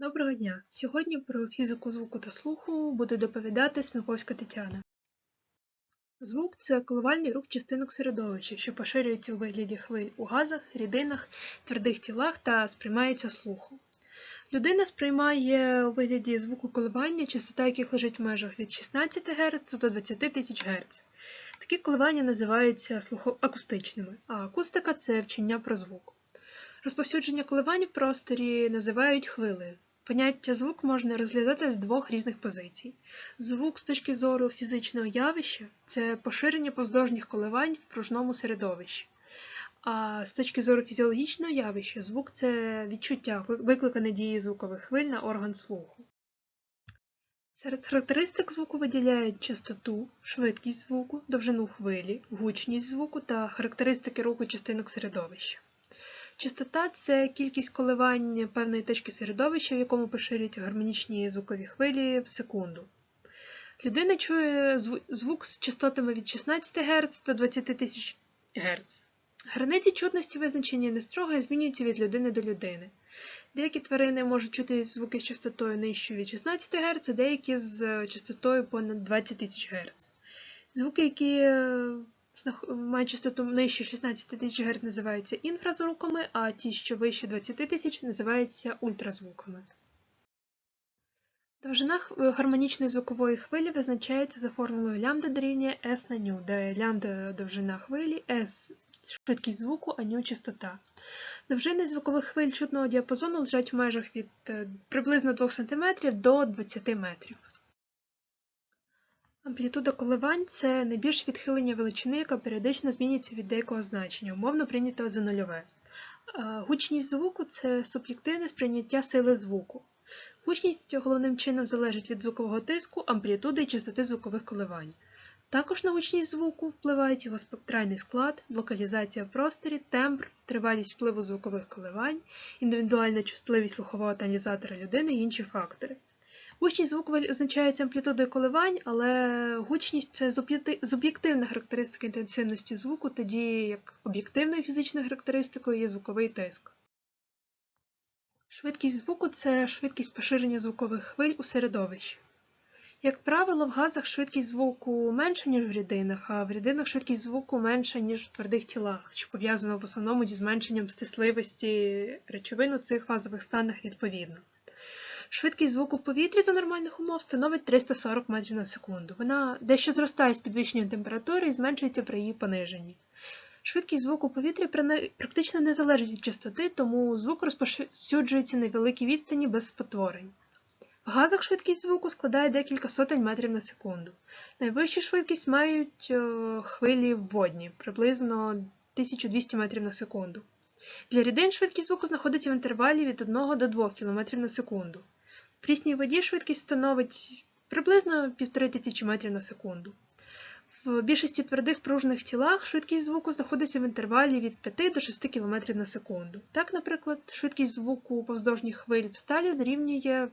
Доброго дня! Сьогодні про фізику звуку та слуху буде доповідати Сміковська Тетяна. Звук це коливальний рух частинок середовища, що поширюється у вигляді хвиль у газах, рідинах, твердих тілах та сприймається слухом. Людина сприймає у вигляді звуку коливання, частота яких лежить в межах від 16 Гц до 20 тисяч Гц. Такі коливання називаються слухо- акустичними, а акустика це вчення про звук. Розповсюдження коливань в просторі називають хвилею. Поняття звук можна розглядати з двох різних позицій. Звук з точки зору фізичного явища це поширення поздовжніх коливань в пружному середовищі. А з точки зору фізіологічного явища звук це відчуття, викликане дією звукових хвиль на орган слуху. Серед характеристик звуку виділяють частоту, швидкість звуку, довжину хвилі, гучність звуку та характеристики руху частинок середовища. Частота це кількість коливань певної точки середовища, в якому поширюються гармонічні звукові хвилі в секунду. Людина чує звук з частотами від 16 Гц до 20 тисяч Гц. Границі чутності визначені не строго і змінюються від людини до людини. Деякі тварини можуть чути звуки з частотою нижчою від 16 Гц, а деякі з частотою понад 20 тисяч Гц. Звуки, які е, мають частоту нижче 16 тисяч Гц, називаються інфразвуками, а ті, що вище 20 тисяч, називаються ультразвуками. Довжина гармонічної звукової хвилі визначається за формулою лямбда дорівнює S на ню, де лямбда довжина хвилі, S швидкість звуку, а ню частота. Довжини звукових хвиль чутного діапазону лежать в межах від е, приблизно 2 см до 20 метрів. Амплітуда коливань це найбільше відхилення величини, яка періодично змінюється від деякого значення, умовно прийнятого за нульове. Гучність звуку це суб'єктивне сприйняття сили звуку. Гучність головним чином залежить від звукового тиску, амплітуди і частоти звукових коливань. Також на гучність звуку впливають його спектральний склад, локалізація в просторі, тембр, тривалість впливу звукових коливань, індивідуальна чутливість слухового тонізатора людини і інші фактори. Гучність звуку визначається амплітудою коливань, але гучність це зуб'єкти- зуб'єктивна характеристика інтенсивності звуку, тоді як об'єктивною фізичною характеристикою є звуковий тиск. Швидкість звуку це швидкість поширення звукових хвиль у середовищі. Як правило, в газах швидкість звуку менша, ніж в рідинах, а в рідинах швидкість звуку менша, ніж в твердих тілах, що пов'язано в основному зі зменшенням стисливості речовин у цих фазових станах відповідно. Швидкість звуку в повітрі за нормальних умов становить 340 метрів на секунду. Вона дещо зростає з підвищенням температури і зменшується при її пониженні. Швидкість звуку в повітрі практично не залежить від частоти, тому звук розповсюджується на великій відстані без спотворень. В газах швидкість звуку складає декілька сотень метрів на секунду. Найвищу швидкість мають е, хвилі водні, приблизно 1200 метрів на секунду. Для рідин швидкість звуку знаходиться в інтервалі від 1 до 2 км на секунду. В прісній воді швидкість становить приблизно 1500 метрів на секунду. В більшості твердих пружних тілах швидкість звуку знаходиться в інтервалі від 5 до 6 км на секунду. Так, наприклад, швидкість звуку повздовжніх хвиль в сталі дорівнює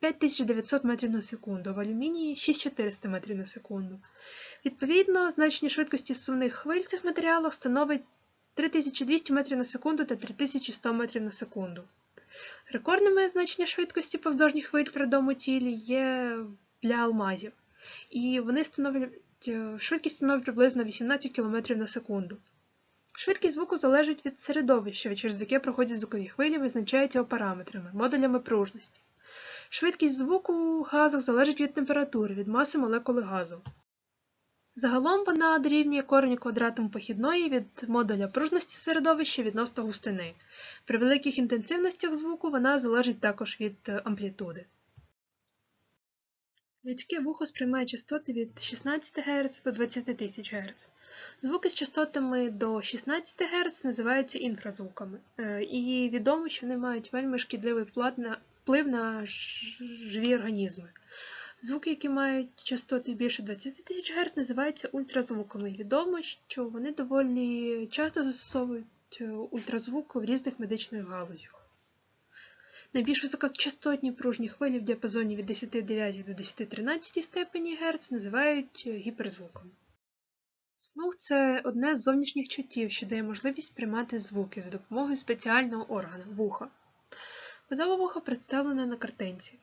5900 метрів на секунду, в алюмінії 6400 метрів на секунду. Відповідно, значення швидкості сумних хвиль в цих матеріалах становить 3200 метрів на секунду та 3100 метрів на секунду. Рекордними значення швидкості повздовжніх хвиль в твердому тілі є для алмазів, і вони становлять е, швидкість становить приблизно 18 км на секунду. Швидкість звуку залежить від середовища, через яке проходять звукові хвилі, визначається його параметрами, модулями пружності. Швидкість звуку у газах залежить від температури, від маси молекули газу. Загалом вона дорівнює кореню квадратному похідної від модуля пружності середовища відносно густини. При великих інтенсивностях звуку вона залежить також від е, амплітуди. Людське вухо сприймає частоти від 16 Гц до 20 тисяч Гц. Звуки з частотами до 16 Гц називаються інфразвуками, Е, і відомо, що вони мають вельми шкідливий вплив на, живі організми. Звуки, які мають частоти більше 20 тисяч Гц, називаються ультразвуками. Відомо, що вони доволі часто застосовують е, ультразвук в різних медичних галузях. Найбільш високочастотні пружні хвилі в діапазоні від 10,9 до 10,13 степені Гц називають е, гіперзвуком. Слух це одне з зовнішніх чуттів, що дає можливість сприймати звуки за допомогою спеціального органа вуха. Будова вуха представлена на картинці.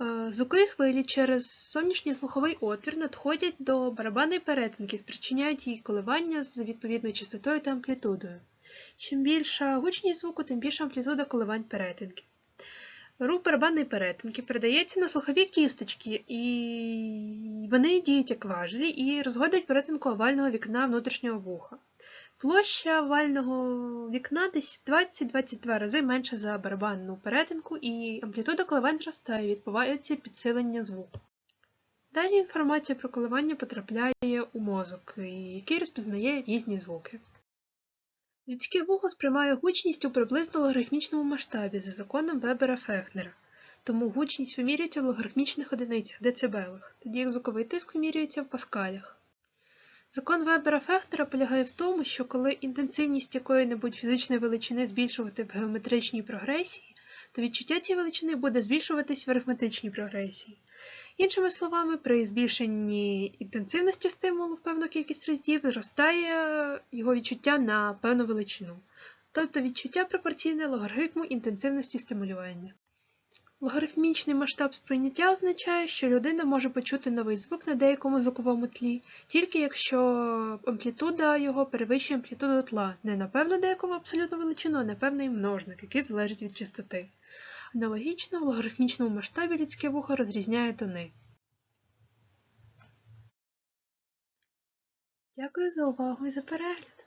Е, Звукові хвилі через зовнішній слуховий отвір надходять до барабанної перетинки, спричиняють її коливання з відповідною частотою та амплітудою. Чим більша гучність звуку, тим більша амплітуда коливань перетинки. Рух барабанної перетинки передається на слухові кісточки, і вони діють як важелі і розводять перетинку овального вікна внутрішнього вуха. Площа овального вікна десь 20-22 рази менша за барабанну перетинку, і амплітуда коливань зростає, відбувається підсилення звуку. Далі інформація про коливання потрапляє у мозок, який розпізнає різні звуки. Людське вухо сприймає гучність у приблизно логарифмічному масштабі за законом Вебера-Фехнера, тому гучність вимірюється в логарифмічних одиницях децибелах, тоді як звуковий тиск вимірюється в паскалях. Закон Вебера-Фехнера полягає в тому, що коли інтенсивність якої-небудь фізичної величини збільшувати в геометричній прогресії, то відчуття цієї величини буде збільшуватись в арифметичній прогресії. Іншими словами, при збільшенні інтенсивності стимулу в певну кількість разів зростає його відчуття на певну величину, тобто відчуття пропорційне логарифму інтенсивності стимулювання. Логарифмічний масштаб сприйняття означає, що людина може почути новий звук на деякому звуковому тлі, тільки якщо амплітуда його перевищує амплітуду тла не на певну деяку абсолютну величину, а на певний множник, який залежить від частоти. Аналогічно в логарифмічному масштабі людське вухо розрізняє тони. Дякую за увагу і за перегляд!